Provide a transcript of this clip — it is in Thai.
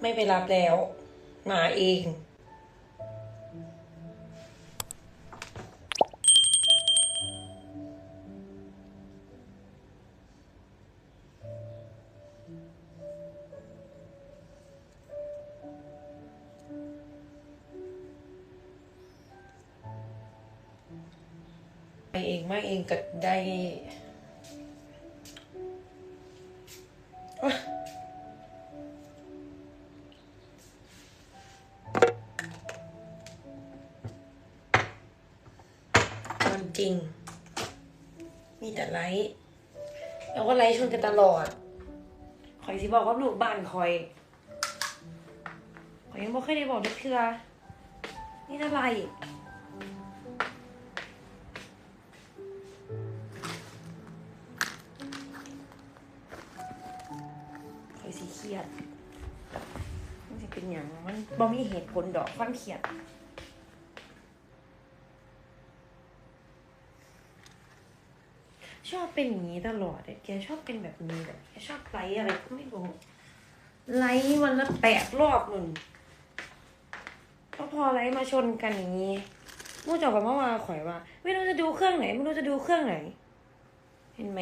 ไม่ไปรับแล้ว มาเอง ไปเองมาเองก็ได้ ความจริง มีแต่ไลฟ์แล้วก็ไลฟ์ชนกันตลอดคอยสิบอกว่าลูกบ้านคอยคอยยังบอกเคยได้บอกเลยคือ นี่อะไรคอยสิเครียดมันจะเป็นอย่างมันบ่มีเหตุผลดอกความเครียด ชอบเป็นอย่างนี้ตลอดเลยแกชอบเป็นแบบนี้แบบแกชอบไลฟ์อะไรก็ไม่รู้ไลฟ์วันละแปดรอบหนึ่งก็พอไลฟ์มาชนกันอย่างนี้มู่จอกกับเมื่อวานข่อยว่า ไม่รู้จะดูเครื่องไหน ไม่รู้จะดูเครื่องไหน เห็นไหม